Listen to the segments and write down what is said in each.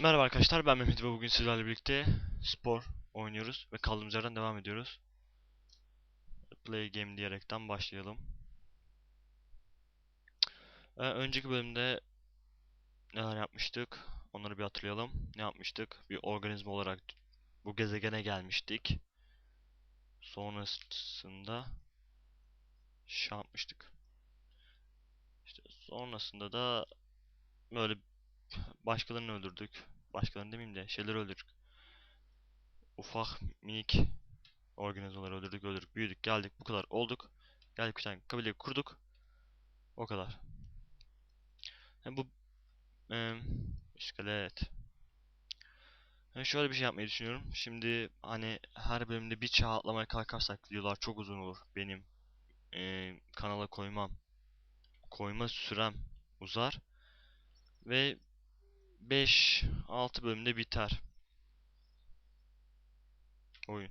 Merhaba arkadaşlar ben Mehmet ve bugün sizlerle birlikte spor oynuyoruz ve kaldığımız yerden devam ediyoruz. Play game diyerekten başlayalım. Ee, önceki bölümde neler yapmıştık? Onları bir hatırlayalım. Ne yapmıştık? Bir organizma olarak bu gezegene gelmiştik. Sonrasında şey yapmıştık. İşte sonrasında da böyle başkalarını öldürdük. Başkalarını demeyeyim de şeyleri öldürdük. Ufak minik organizmaları öldürdük öldürdük büyüdük geldik bu kadar olduk. Geldik bir tane kabile kurduk. O kadar. Yani bu e, iskelet. Yani şöyle bir şey yapmayı düşünüyorum. Şimdi hani her bölümde bir çağ atlamaya kalkarsak videolar çok uzun olur. Benim e, kanala koymam. Koyma sürem uzar. Ve 5-6 bölümde biter. Oyun.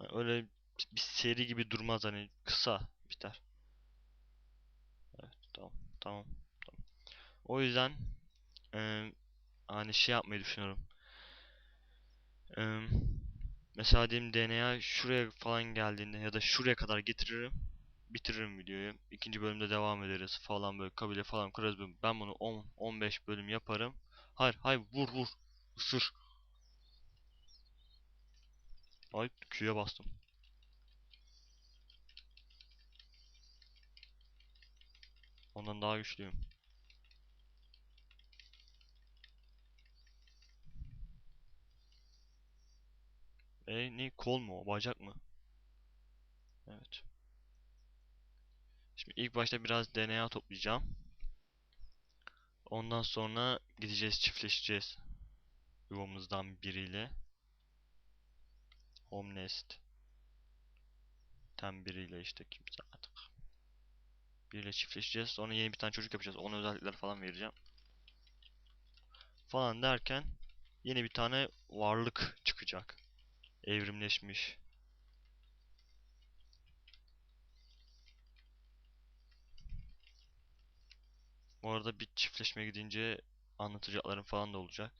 Yani öyle bir seri gibi durmaz hani kısa biter. Evet tamam tamam tamam. O yüzden eee, hani şey yapmayı düşünüyorum. Eee, mesela diyelim DNA şuraya falan geldiğinde ya da şuraya kadar getiririm. Bitiririm videoyu. İkinci bölümde devam ederiz falan böyle kabile falan kurarız. Ben bunu 10-15 bölüm yaparım. Hayır hayır vur vur. Isır. Ay Q'ya bastım. Ondan daha güçlüyüm. E ne kol mu bacak mı? Evet. Şimdi ilk başta biraz DNA toplayacağım. Ondan sonra gideceğiz çiftleşeceğiz. Yuvamızdan biriyle. Home nest. Tem biriyle işte kimse artık. Biriyle çiftleşeceğiz. Sonra yeni bir tane çocuk yapacağız. Ona özellikler falan vereceğim. Falan derken yeni bir tane varlık çıkacak. Evrimleşmiş. Bu arada bir çiftleşmeye gidince anlatacaklarım falan da olacak.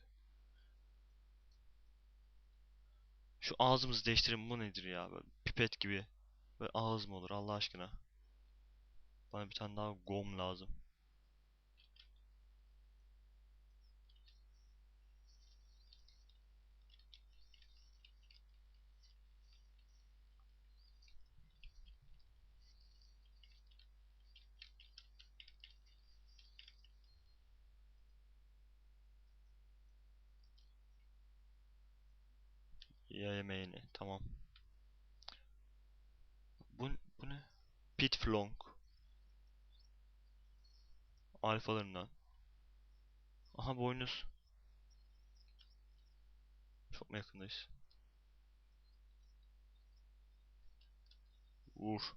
Şu ağzımızı değiştirin bu nedir ya? Böyle pipet gibi. Böyle ağız mı olur Allah aşkına? Bana bir tane daha gom lazım. Ya yemeğini tamam. Bu, bu ne? Pitflong. Alfalarından. Aha boynuz. Çok mu yakındayız? Vur.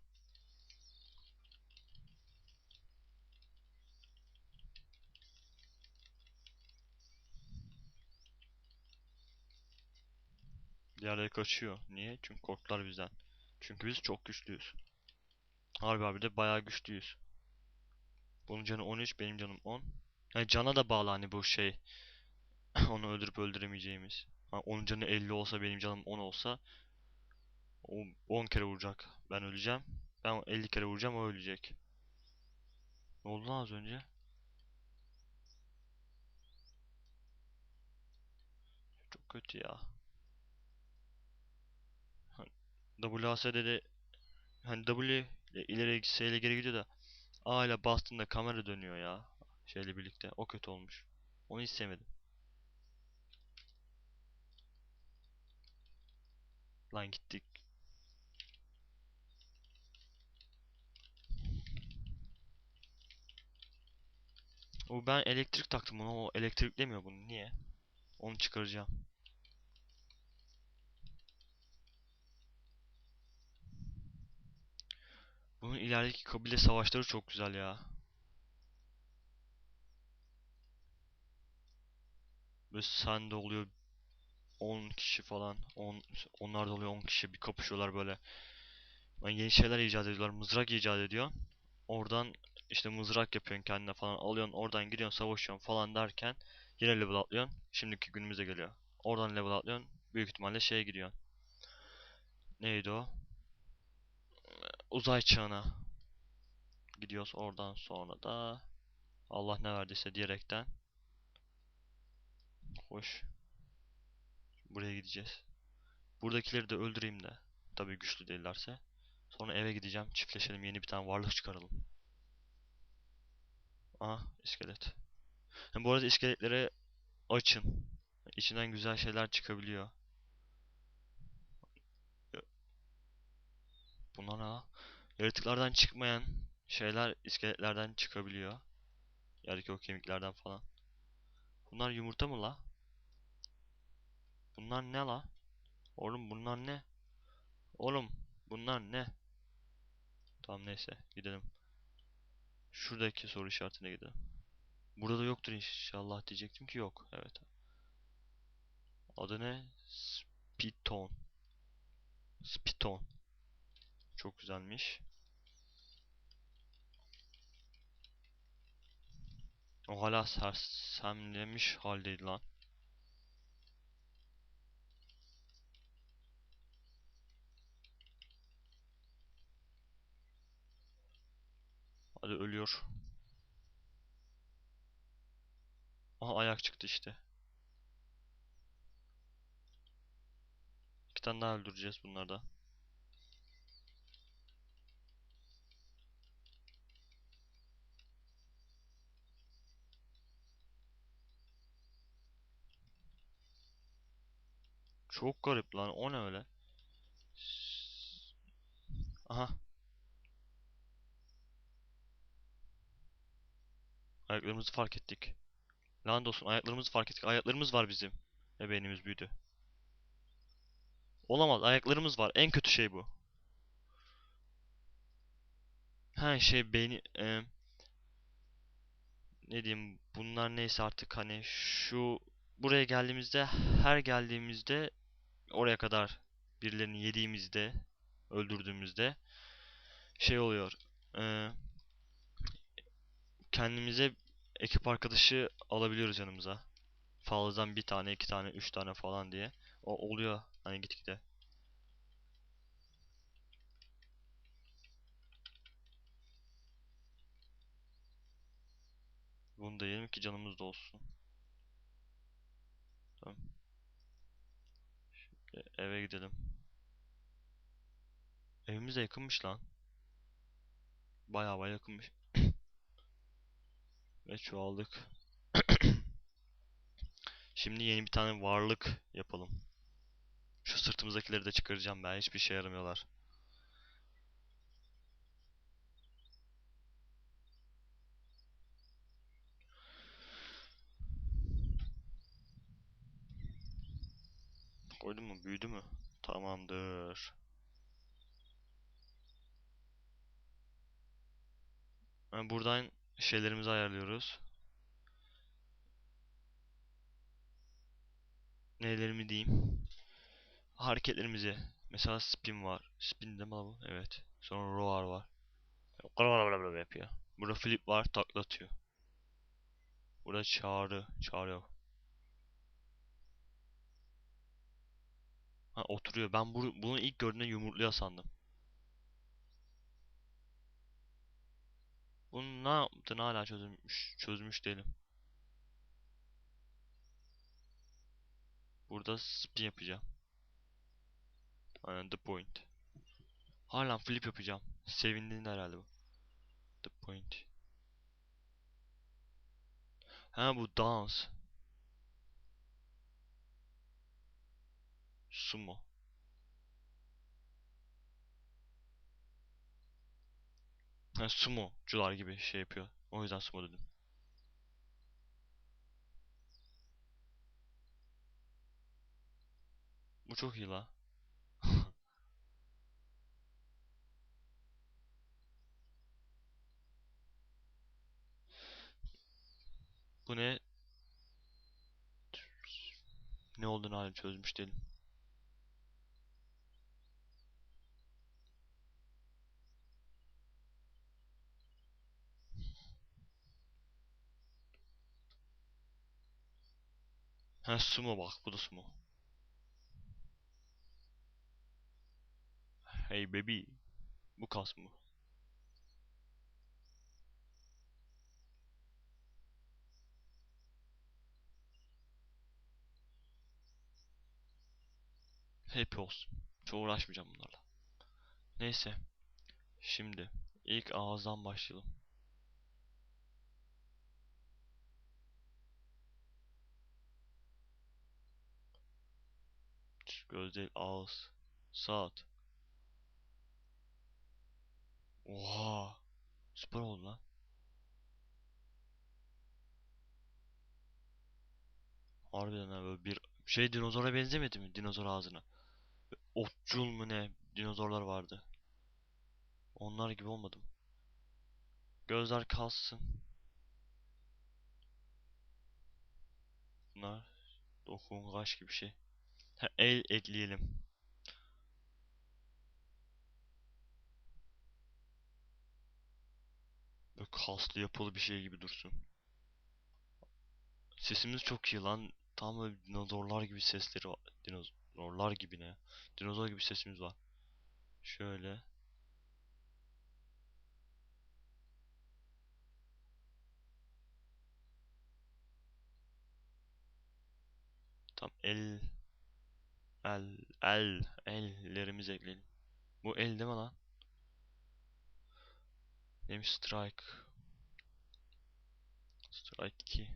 Diğerleri kaçıyor. Niye? Çünkü korktular bizden. Çünkü biz çok güçlüyüz. Harbi abi de bayağı güçlüyüz. Bunun canı 13, benim canım 10. Yani cana da bağlı hani bu şey. Onu öldürüp öldüremeyeceğimiz. Ha, onun canı 50 olsa benim canım 10 olsa o 10 kere vuracak. Ben öleceğim. Ben 50 kere vuracağım o ölecek. Ne oldu lan az önce? Çok kötü ya. WASD'de de hani W ile ileri S ile geri gidiyor da A ile bastığında kamera dönüyor ya. Şeyle birlikte. O kötü olmuş. Onu hiç sevmedim. Lan gittik. O ben elektrik taktım bunu. O elektriklemiyor bunu. Niye? Onu çıkaracağım. Bunun ilerideki kabile savaşları çok güzel ya. Böyle sende oluyor 10 kişi falan. 10 onlar da oluyor 10 kişi bir kapışıyorlar böyle. Yani yeni şeyler icat ediyorlar. Mızrak icat ediyor. Oradan işte mızrak yapıyorsun kendine falan alıyorsun oradan gidiyorsun savaşıyorsun falan derken Yine level atlıyorsun. Şimdiki günümüze geliyor. Oradan level atlıyorsun. Büyük ihtimalle şeye gidiyorsun. Neydi o? Uzay çağına gidiyoruz. Oradan sonra da Allah ne verdiyse diyerekten hoş buraya gideceğiz. Buradakileri de öldüreyim de. Tabii güçlü değillerse. Sonra eve gideceğim. Çiftleşelim. Yeni bir tane varlık çıkaralım. Aha iskelet. Hem bu arada iskeletlere açın. İçinden güzel şeyler çıkabiliyor. Bunlar ne? La? Yaratıklardan çıkmayan şeyler iskeletlerden çıkabiliyor. Yerdeki o kemiklerden falan. Bunlar yumurta mı la? Bunlar ne la? Oğlum bunlar ne? Oğlum bunlar ne? Tamam neyse gidelim. Şuradaki soru işaretine gidelim. Burada yoktur inşallah diyecektim ki yok. Evet. Adı ne? Spiton. Spiton. Çok güzelmiş. O hala sersemlemiş haldeydi lan. Hadi ölüyor. Aha ayak çıktı işte. İki tane daha öldüreceğiz bunlarda. Çok garip lan. O ne öyle? Aha. Ayaklarımızı fark ettik. Lanet olsun ayaklarımızı fark ettik. Ayaklarımız var bizim. Ve beynimiz büyüdü. Olamaz ayaklarımız var. En kötü şey bu. Her şey beyni... e, ne diyeyim bunlar neyse artık hani şu buraya geldiğimizde her geldiğimizde oraya kadar birilerini yediğimizde öldürdüğümüzde şey oluyor. e, kendimize ekip arkadaşı alabiliyoruz yanımıza. Fazladan bir tane, iki tane, üç tane falan diye. O oluyor hani gitgide. Bunu da yiyelim ki canımız da olsun. Tamam. Şimdi eve gidelim. Evimiz de yakınmış lan. Bayağı bayağı yakınmış. Ve çoğaldık. Şimdi yeni bir tane varlık yapalım. Şu sırtımızdakileri de çıkaracağım ben. Hiçbir şey yaramıyorlar. Koydun mu? Büyüdü mü? Tamamdır. Yani buradan şeylerimizi ayarlıyoruz. Nelerimi diyeyim? Hareketlerimizi. Mesela spin var. Spin de mi bu? Evet. Sonra roar var. Yapıyor. Burada flip var, taklatıyor. Burada çağrı, çağrı yok. Ha oturuyor. Ben bu, bunu ilk gördüğümde yumurtluyor sandım. Bunun ne yaptığını hala çözmüş, çözmüş değilim. Burada spin yapacağım. Aynen the point. Hala flip yapacağım. Sevindiğinde herhalde bu. The point. Ha bu dans. Sumo. Ha sumocular gibi şey yapıyor. O yüzden sumo dedim. Bu çok iyi la. Bu ne? Ne olduğunu hala çözmüş değilim. Ha sumo bak bu da sumo. Hey baby. Bu kas mı? Hep olsun. Çok uğraşmayacağım bunlarla. Neyse. Şimdi ilk ağızdan başlayalım. Göz değil ağız. Saat. Oha. Süper oldu lan. Harbiden ha böyle bir şey dinozora benzemedi mi? Dinozor ağzına. Otçul mu ne? Dinozorlar vardı. Onlar gibi olmadım. Gözler kalsın. Bunlar dokungaç gibi şey. El ekleyelim. Böyle kaslı yapılı bir şey gibi dursun. Sesimiz çok iyi lan. Tam böyle dinozorlar gibi sesleri var. Dinozorlar gibi ne? Dinozor gibi sesimiz var. Şöyle. Tam el el el ellerimizi ekleyelim. Bu el değil mi lan? Neymiş strike? Strike 2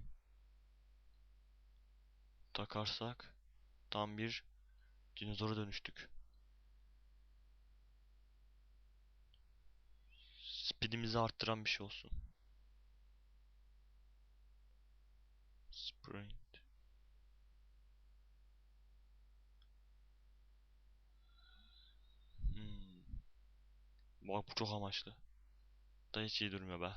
takarsak tam bir dinozora dönüştük. Speedimizi arttıran bir şey olsun. Sprint. Hmm. Bak bu çok amaçlı. Da hiç iyi durmuyor be.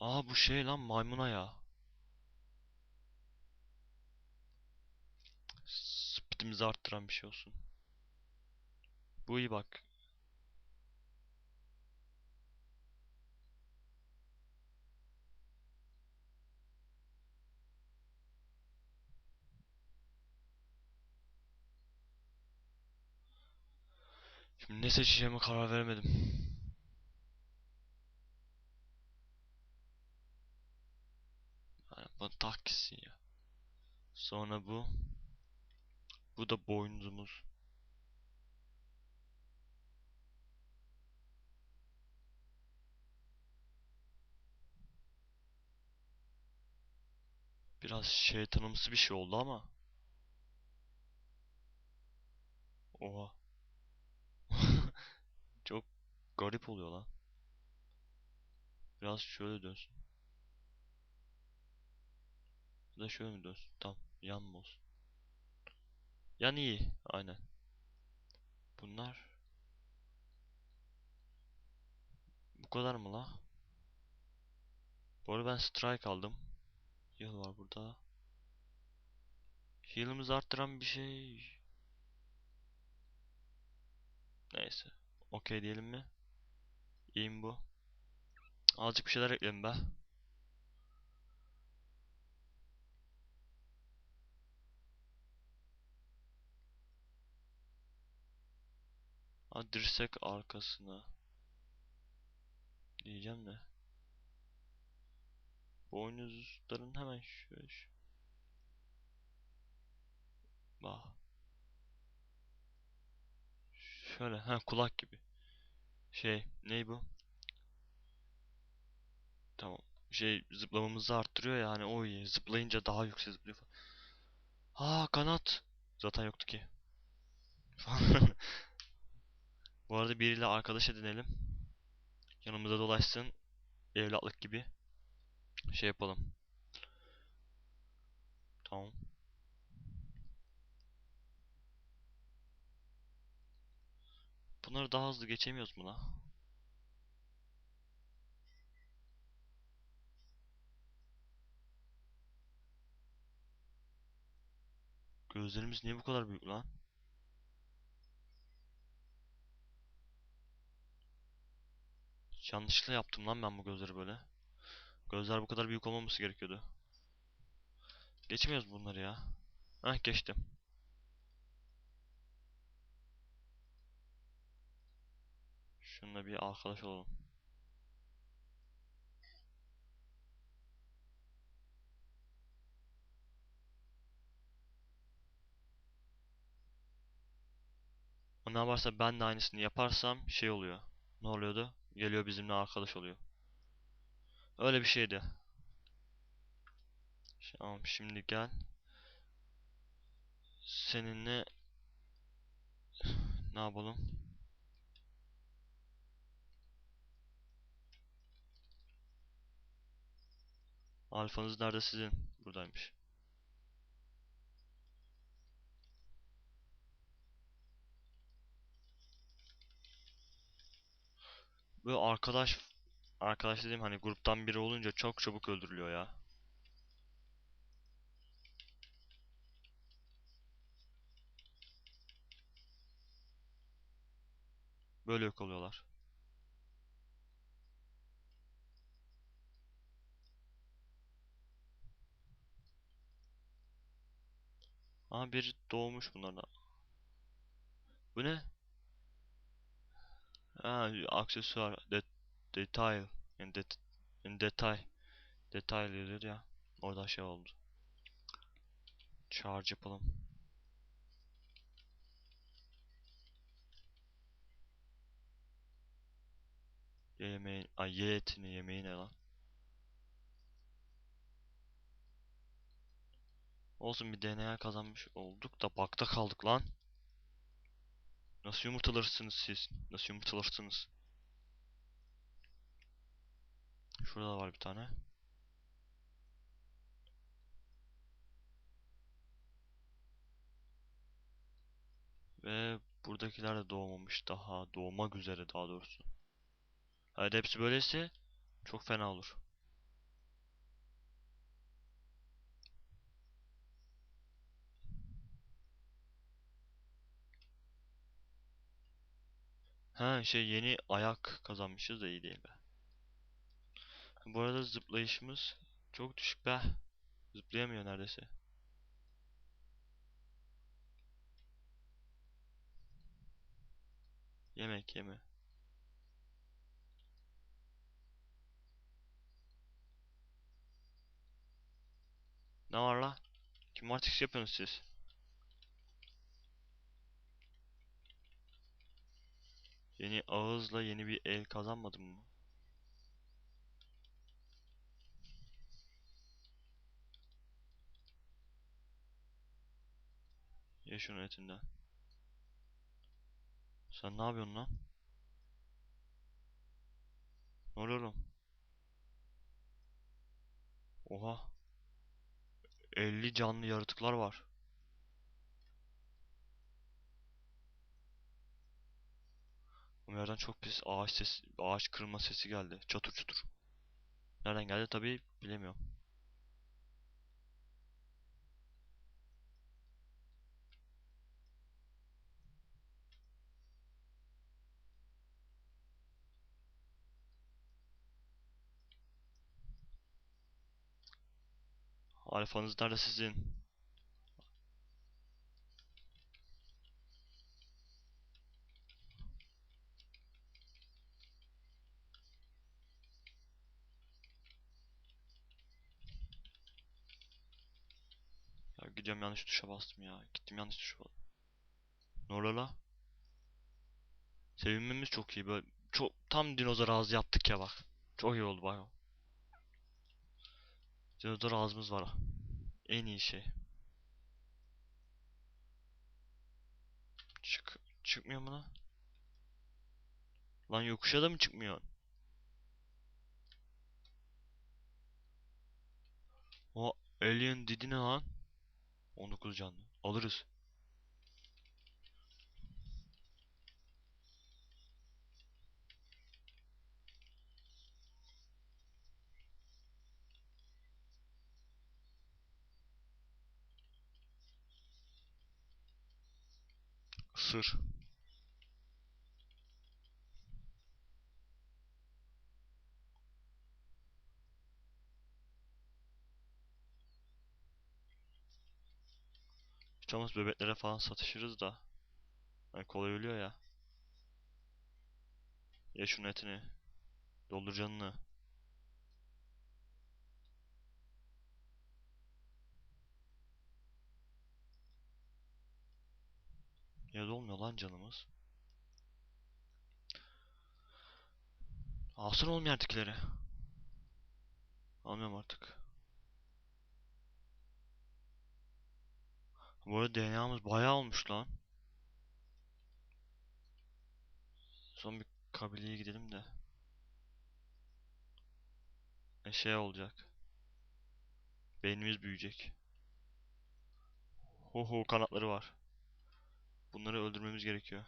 Aa bu şey lan maymun ayağı. Speedimizi arttıran bir şey olsun. Bu iyi bak. Ne seçeceğime karar veremedim. Yani bana tak gitsin ya. Sonra bu. Bu da boynuzumuz. Biraz şeytanımsı bir şey oldu ama. Oha. Çok garip oluyor lan. Biraz şöyle dönsün. Ya da şöyle mi dönsün? Tam yan mı olsun? Yan iyi. Aynen. Bunlar. Bu kadar mı la? Bu arada ben strike aldım. Heal var burada. Heal'ımızı arttıran bir şey. Neyse. Okey diyelim mi? İyiyim bu. Azıcık bir şeyler ekleyelim be. Ha, dirsek arkasına. Diyeceğim de. Boynuzların hemen şöyle. Bak. Şöyle ha kulak gibi. Şey ney bu? Tamam. Şey zıplamamızı arttırıyor ya hani o iyi. Zıplayınca daha yüksek zıplıyor falan. Aa kanat. Zaten yoktu ki. Bu arada biriyle arkadaş edinelim. Yanımıza dolaşsın. Evlatlık gibi. Şey yapalım. Tamam. Bunları daha hızlı geçemiyoruz mu la? Gözlerimiz niye bu kadar büyük lan? Yanlışlıkla yaptım lan ben bu gözleri böyle. Gözler bu kadar büyük olmaması gerekiyordu. Geçmiyoruz bunları ya. Heh geçtim. Şununla bir arkadaş olalım. O ne varsa ben de aynısını yaparsam şey oluyor. Ne oluyordu? Geliyor bizimle arkadaş oluyor. Öyle bir şeydi. Tamam şimdi gel. Seninle ne yapalım? Alfanız nerede sizin? Buradaymış. Böyle arkadaş arkadaş dediğim hani gruptan biri olunca çok çabuk öldürülüyor ya. Böyle yok oluyorlar. Aha biri doğmuş bunlardan. Bu ne? Ha, aksesuar, det detail, yani det yani detay, detay yazıyor ya. Orada şey oldu. Charge yapalım. Ye yemeğin, ay ye etini yemeği lan? Olsun bir DNA kazanmış olduk da bakta kaldık lan. Nasıl yumurtalarsınız siz? Nasıl yumurtalarsınız? Şurada var bir tane. Ve buradakiler de doğmamış daha. Doğmak üzere daha doğrusu. Hadi hepsi böyleyse çok fena olur. Ha şey yeni ayak kazanmışız da iyi değil be. Bu arada zıplayışımız çok düşük be. Zıplayamıyor neredeyse. Yemek yeme. Ne var la? Kim artık yapıyorsunuz siz? Yeni ağızla yeni bir el kazanmadım mı? Ye şunu etinden. Sen ne yapıyorsun lan? Ne oluyor oğlum? Oha. 50 canlı yaratıklar var. Bu yerden çok pis ağaç ses, ağaç kırılma sesi geldi. Çatır çutur. Nereden geldi tabii bilemiyorum. Alfanız nerede sizin? Gidiyorum yanlış tuşa bastım ya. Gittim yanlış tuşa bastım. Ne oluyor la? Sevinmemiz çok iyi böyle. Çok tam dinozor ağzı yaptık ya bak. Çok iyi oldu bak. Dinozor ağzımız var. En iyi şey. Çık çıkmıyor mu lan? Lan yokuşa da mı çıkmıyor? O alien dedi ne lan? 19 canlı. Alırız. Sır. Çamız bebeklere falan satışırız da. Yani kolay ölüyor ya. Ye şunun etini. Doldur canını. Ya dolmuyor lan canımız. Alsın oğlum yerdekileri. Almıyorum artık. Bu arada DNA'mız bayağı olmuş lan. Son bir kabileye gidelim de. E şey olacak. Beynimiz büyüyecek. Ho ho kanatları var. Bunları öldürmemiz gerekiyor.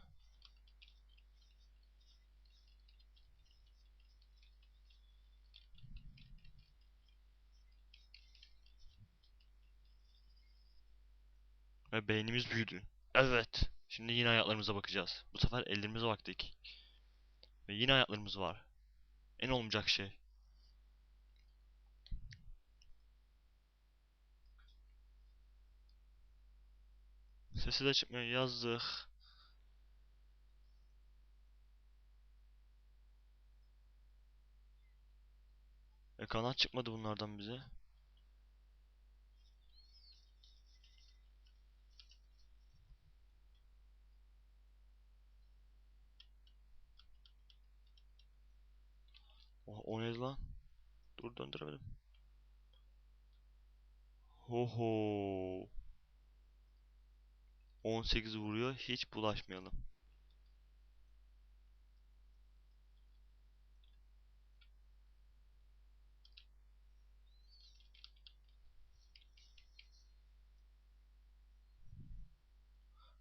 Ve beynimiz büyüdü. Evet. Şimdi yine ayaklarımıza bakacağız. Bu sefer ellerimize baktık. Ve yine ayaklarımız var. En olmayacak şey. Sesi de çıkmıyor. Yazdık. E kanat çıkmadı bunlardan bize. O, o neydi lan? Dur döndüremedim. Hoho. 18 vuruyor. Hiç bulaşmayalım.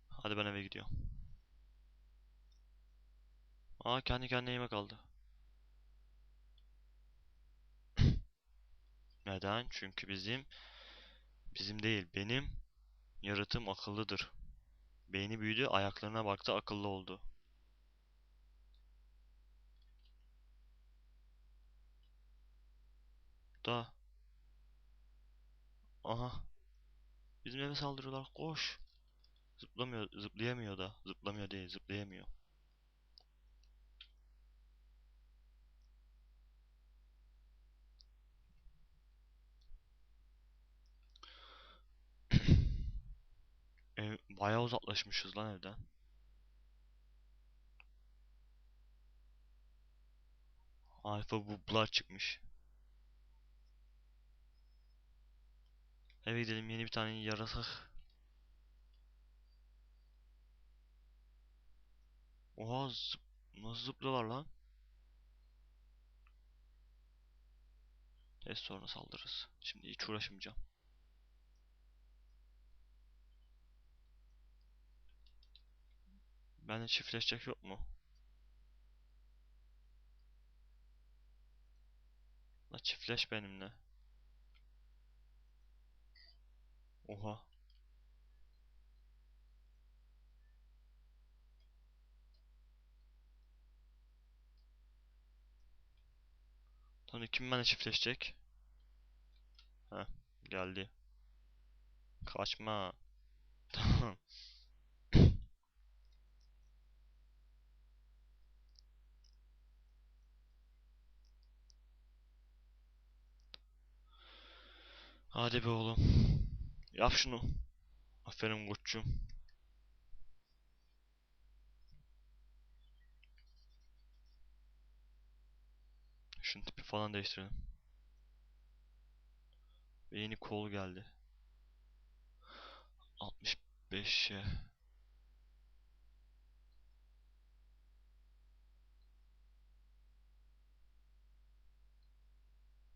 Hadi ben eve gidiyorum. Aa kendi kendine yemek aldı. Neden? Çünkü bizim bizim değil benim yaratığım akıllıdır. Beyni büyüdü, ayaklarına baktı, akıllı oldu. Da. Aha. Bizim eve saldırıyorlar. Koş. Zıplamıyor, zıplayamıyor da. Zıplamıyor değil, zıplayamıyor. Bayağı uzaklaşmışız lan evden. Alfa bublar çıkmış. Eve gidelim yeni bir tane yarasak. Oha zıp nasıl zıplıyorlar lan? Neyse sonra saldırırız. Şimdi hiç uğraşmayacağım. Bende çiftleşecek yok mu? La çiftleş benimle. Oha. Lan kim benimle çiftleşecek? Heh, geldi. Kaçma. Tamam. Hadi be oğlum. Yap şunu. Aferin koçum. Şunun tipi falan değiştirelim. Ve yeni kol geldi. 65'e.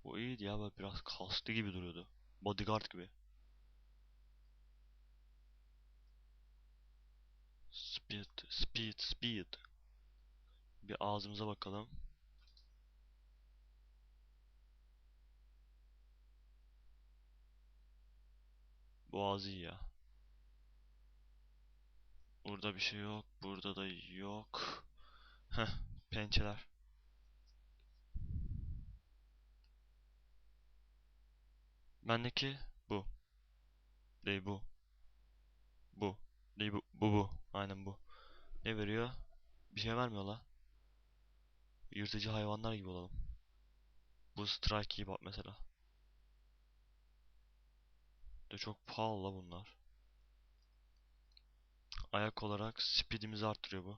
Bu iyiydi ya böyle biraz kaslı gibi duruyordu. Bodyguard gibi. Speed, speed, speed. Bir ağzımıza bakalım. Boğaz iyi ya. Burada bir şey yok. Burada da yok. Heh, pençeler. Bendeki bu. Değil bu. Değil bu, bu bu. Aynen bu. Ne veriyor? Bir şey vermiyor la. Yırtıcı hayvanlar gibi olalım. Bu strike bak mesela. De çok pahalı la bunlar. Ayak olarak speedimizi arttırıyor bu.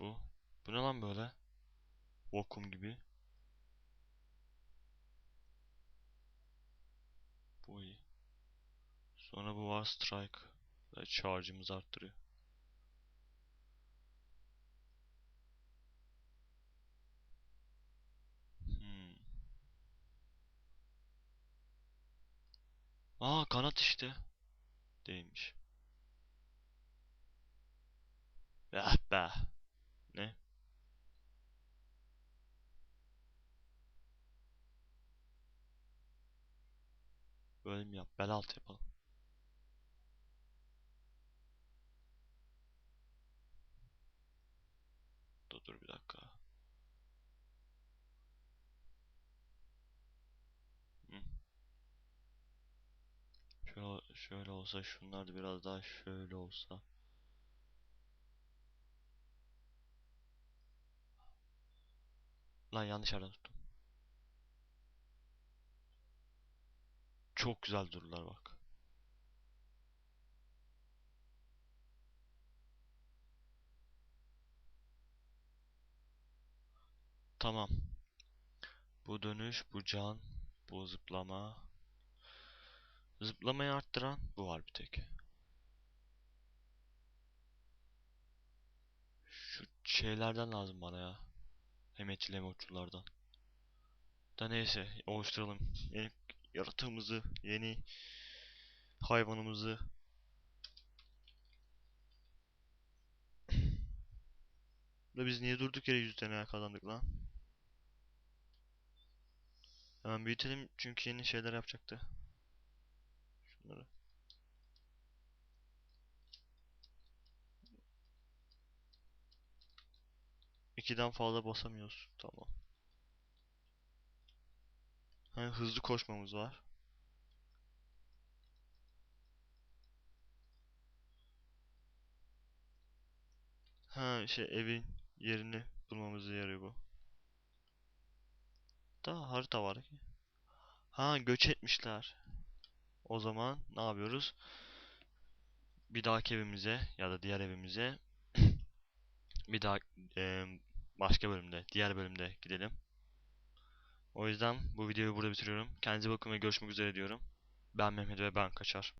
Bu. Bu ne lan böyle? Vakum gibi. Bu iyi. Sonra bu var strike. Charge'ımızı arttırıyor. Hmm. Aa kanat işte. Değilmiş. Ah be. Ne? Böyle mi yap? Bel altı yapalım. Dur dur bir dakika. Şöyle, şöyle olsa şunlar da biraz daha şöyle olsa. Lan yanlış yerden tuttum. Çok güzel dururlar bak. Tamam. Bu dönüş, bu can, bu zıplama. Zıplamayı arttıran bu var bir tek. Şu şeylerden lazım bana ya. Hem etçil hem okçulardan. Da neyse oluşturalım. Yeni yaratığımızı, yeni hayvanımızı. Da biz niye durduk yere 100 tane kazandık lan? Hemen büyütelim çünkü yeni şeyler yapacaktı. Şunları. İkiden fazla basamıyoruz. Tamam. Ha, hızlı koşmamız var. Ha şey evin yerini bulmamıza yarıyor bu. Da harita var ki. Ha göç etmişler. O zaman ne yapıyoruz? Bir dahaki evimize ya da diğer evimize bir daha e, başka bölümde, diğer bölümde gidelim. O yüzden bu videoyu burada bitiriyorum. Kendinize bakın ve görüşmek üzere diyorum. Ben Mehmet ve ben Kaçar.